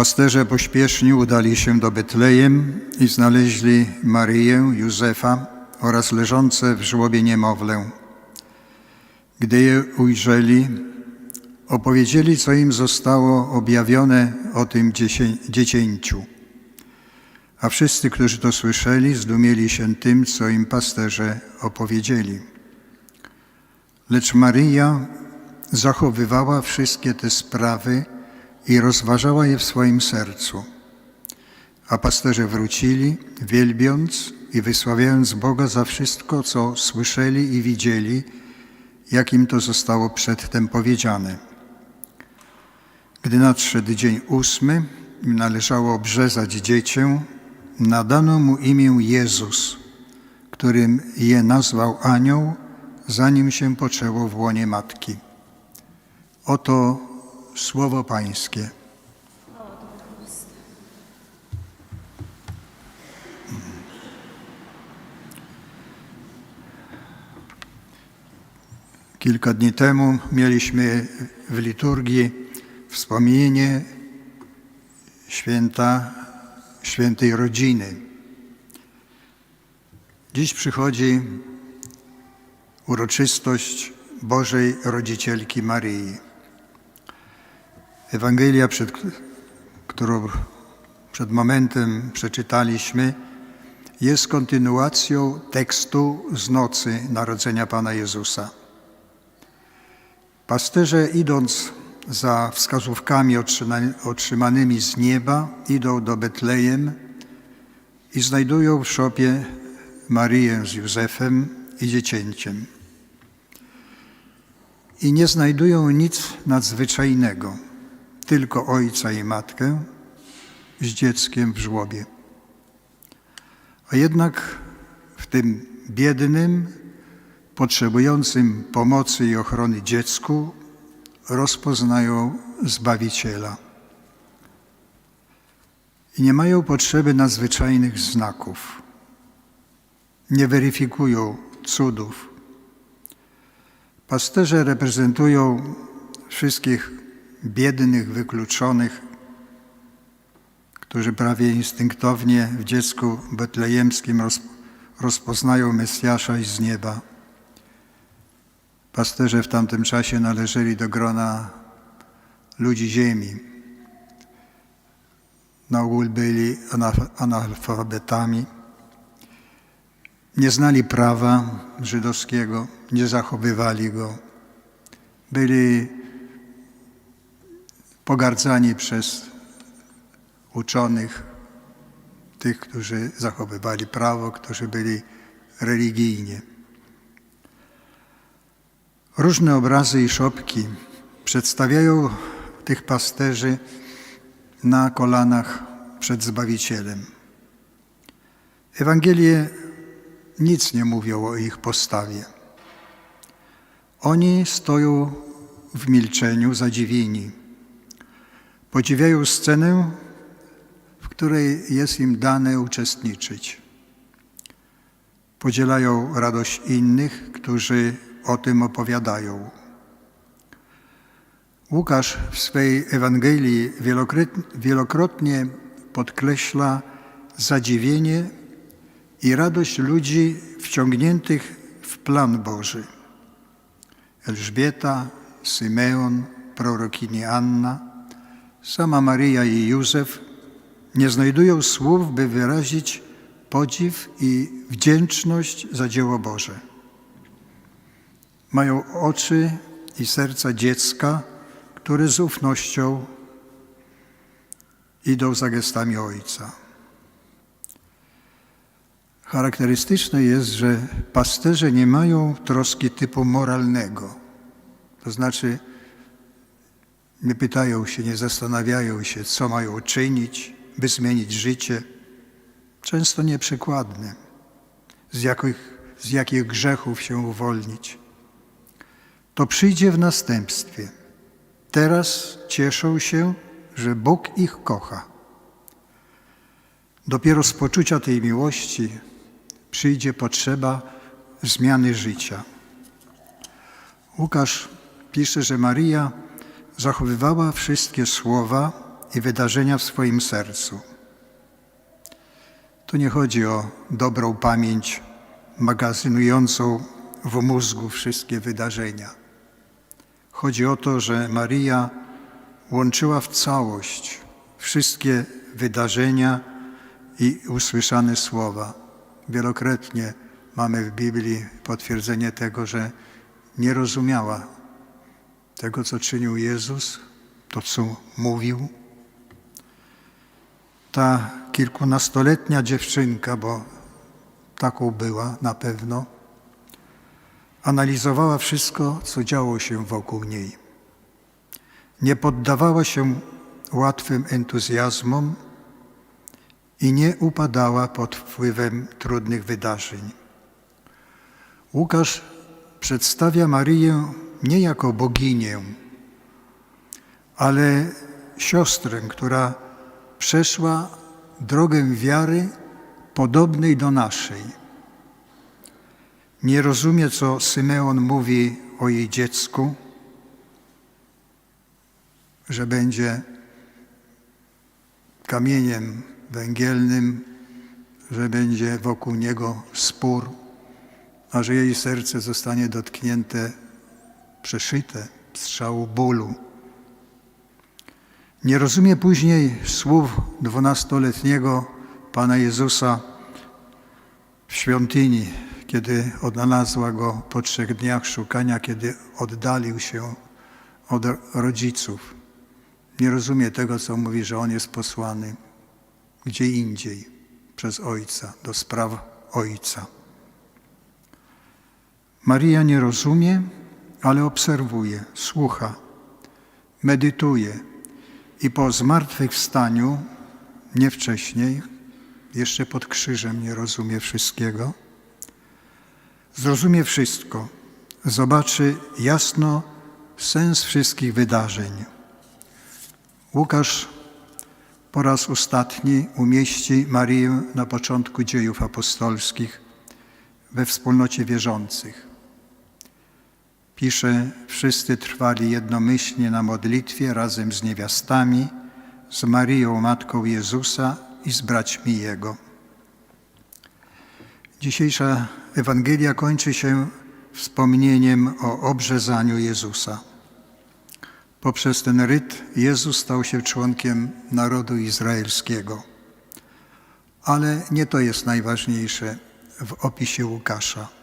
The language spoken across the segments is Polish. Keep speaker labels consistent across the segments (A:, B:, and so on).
A: Pasterze pośpiesznie udali się do Betlejem i znaleźli Maryję, Józefa oraz leżące w żłobie niemowlę. Gdy je ujrzeli, opowiedzieli, co im zostało objawione o tym dziecięciu. A wszyscy, którzy to słyszeli, zdumieli się tym, co im pasterze opowiedzieli. Lecz Maryja zachowywała wszystkie te sprawy i rozważała je w swoim sercu. A pasterze wrócili, wielbiąc i wysławiając Boga za wszystko, co słyszeli i widzieli, jak im to zostało przedtem powiedziane. Gdy nadszedł dzień ósmy należało obrzezać dziecię, nadano mu imię Jezus, którym je nazwał anioł, zanim się poczęło w łonie matki. Oto słowo Pańskie. Kilka dni temu mieliśmy w liturgii wspomnienie święta świętej rodziny. Dziś przychodzi uroczystość Bożej Rodzicielki Maryi. Ewangelia, przed, którą przed momentem przeczytaliśmy, jest kontynuacją tekstu z nocy Narodzenia Pana Jezusa. Pasterze, idąc za wskazówkami otrzyma- otrzymanymi z nieba, idą do Betlejem i znajdują w szopie Maryję z Józefem i dziecięciem. I nie znajdują nic nadzwyczajnego, tylko ojca i matkę z dzieckiem w żłobie. A jednak w tym biednym, potrzebującym pomocy i ochrony dziecku rozpoznają Zbawiciela. I nie mają potrzeby nadzwyczajnych znaków. Nie weryfikują cudów. Pasterze reprezentują wszystkich biednych, wykluczonych, którzy prawie instynktownie w dziecku betlejemskim roz, rozpoznają Mesjasza z nieba. Pasterze w tamtym czasie należeli do grona ludzi ziemi. Na ogół byli analfabetami. Nie znali prawa żydowskiego, nie zachowywali go. Byli pogardzani przez uczonych, tych, którzy zachowywali prawo, którzy byli religijnie. Różne obrazy i szopki przedstawiają tych pasterzy na kolanach przed Zbawicielem. Ewangelie nic nie mówią o ich postawie. Oni stoją w milczeniu, zadziwieni. Podziwiają scenę, w której jest im dane uczestniczyć. Podzielają radość innych, którzy o tym opowiadają. Łukasz w swej Ewangelii wielokrotnie, podkreśla zadziwienie i radość ludzi wciągniętych w plan Boży. Elżbieta, Symeon, prorokini Anna, sama Maryja i Józef nie znajdują słów, by wyrazić podziw i wdzięczność za dzieło Boże. Mają oczy i serca dziecka, które z ufnością idą za gestami Ojca. Charakterystyczne jest, że pasterze nie mają troski typu moralnego. To znaczy, nie pytają się, nie zastanawiają się, co mają czynić, by zmienić życie. Często nieprzykładne, z jakich, z jakich grzechów się uwolnić. To przyjdzie w następstwie. Teraz cieszą się, że Bóg ich kocha. Dopiero z poczucia tej miłości przyjdzie potrzeba zmiany życia. Łukasz pisze, że Maria zachowywała wszystkie słowa i wydarzenia w swoim sercu. Tu nie chodzi o dobrą pamięć magazynującą w mózgu wszystkie wydarzenia. Chodzi o to, że Maria łączyła w całość wszystkie wydarzenia i usłyszane słowa. Wielokrotnie mamy w Biblii potwierdzenie tego, że nie rozumiała tego, co czynił Jezus, to, co mówił. Ta kilkunastoletnia dziewczynka, bo taką była na pewno, analizowała wszystko, co działo się wokół niej. Nie poddawała się łatwym entuzjazmom i nie upadała pod wpływem trudnych wydarzeń. Łukasz przedstawia Maryję nie jako boginię, ale siostrę, która przeszła drogę wiary podobnej do naszej. Nie rozumie, co Symeon mówi o jej dziecku, że będzie kamieniem węgielnym, że będzie wokół niego spór, a że jej serce zostanie dotknięte, przeszyte strzału bólu. Nie rozumie później słów dwunastoletniego Pana Jezusa w świątyni, kiedy odnalazła go po trzech dniach szukania, kiedy oddalił się od rodziców. Nie rozumie tego, co mówi, że on jest posłany gdzie indziej przez Ojca, do spraw Ojca. Maria nie rozumie, ale obserwuje, słucha, medytuje i po zmartwychwstaniu, nie wcześniej, jeszcze pod krzyżem nie rozumie wszystkiego, zrozumie wszystko, zobaczy jasno sens wszystkich wydarzeń. Łukasz po raz ostatni umieści Marię na początku dziejów apostolskich we wspólnocie wierzących. Pisze, wszyscy trwali jednomyślnie na modlitwie razem z niewiastami, z Marią, Matką Jezusa i z braćmi Jego. Dzisiejsza Ewangelia kończy się wspomnieniem o obrzezaniu Jezusa. Poprzez ten ryt Jezus stał się członkiem narodu izraelskiego. Ale nie to jest najważniejsze w opisie Łukasza.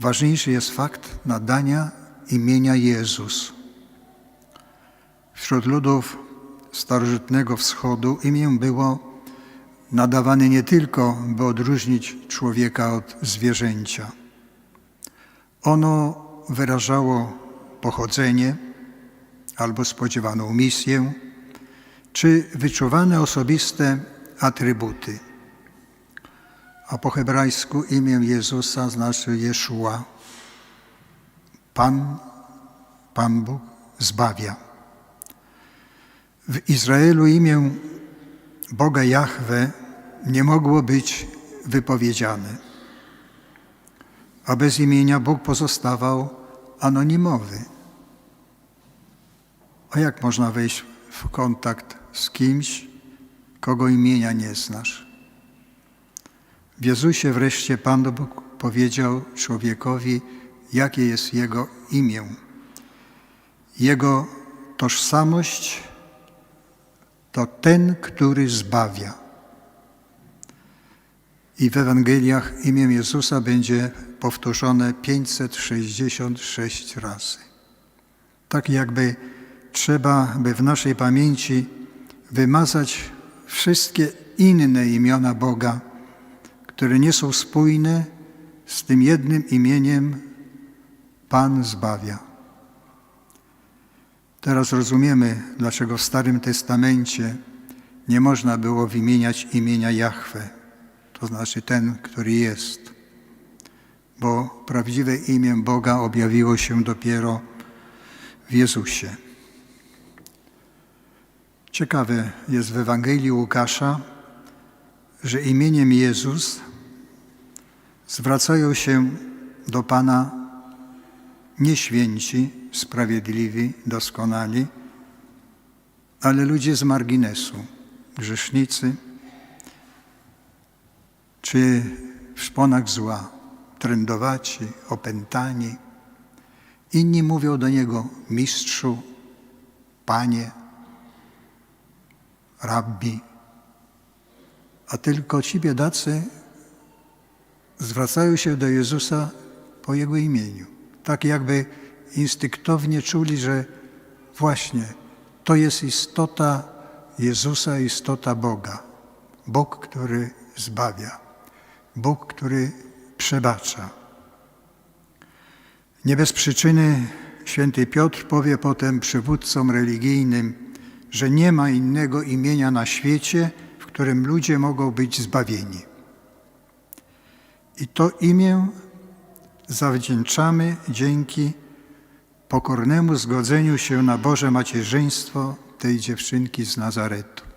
A: Ważniejszy jest fakt nadania imienia Jezus. Wśród ludów starożytnego wschodu imię było nadawane nie tylko, by odróżnić człowieka od zwierzęcia. Ono wyrażało pochodzenie, albo spodziewaną misję, czy wyczuwane osobiste atrybuty. A po hebrajsku imię Jezusa znaczy Jeszua. Pan, Pan Bóg zbawia. W Izraelu imię Boga Jahwe nie mogło być wypowiedziane, a bez imienia Bóg pozostawał anonimowy. A jak można wejść w kontakt z kimś, kogo imienia nie znasz? W Jezusie wreszcie Pan Bóg powiedział człowiekowi, jakie jest Jego imię. Jego tożsamość to ten, który zbawia. I w Ewangeliach imię Jezusa będzie powtórzone 566 razy. Tak jakby trzeba, by w naszej pamięci wymazać wszystkie inne imiona Boga, które nie są spójne z tym jednym imieniem Pan zbawia. Teraz rozumiemy, dlaczego w Starym Testamencie nie można było wymieniać imienia Jahwe, to znaczy ten, który jest, bo prawdziwe imię Boga objawiło się dopiero w Jezusie. Ciekawe jest w Ewangelii Łukasza, że imieniem Jezus zwracają się do Pana nie święci, sprawiedliwi, doskonali, ale ludzie z marginesu, grzesznicy, czy w szponach zła, trędowaci, opętani. Inni mówią do niego mistrzu, panie, rabbi, a tylko ci biedacy zwracają się do Jezusa po Jego imieniu. Tak jakby instynktownie czuli, że właśnie to jest istota Jezusa, istota Boga. Bóg, który zbawia. Bóg, który przebacza. Nie bez przyczyny święty Piotr powie potem przywódcom religijnym, że nie ma innego imienia na świecie, którym ludzie mogą być zbawieni. I to imię zawdzięczamy dzięki pokornemu zgodzeniu się na Boże macierzyństwo tej dziewczynki z Nazaretu.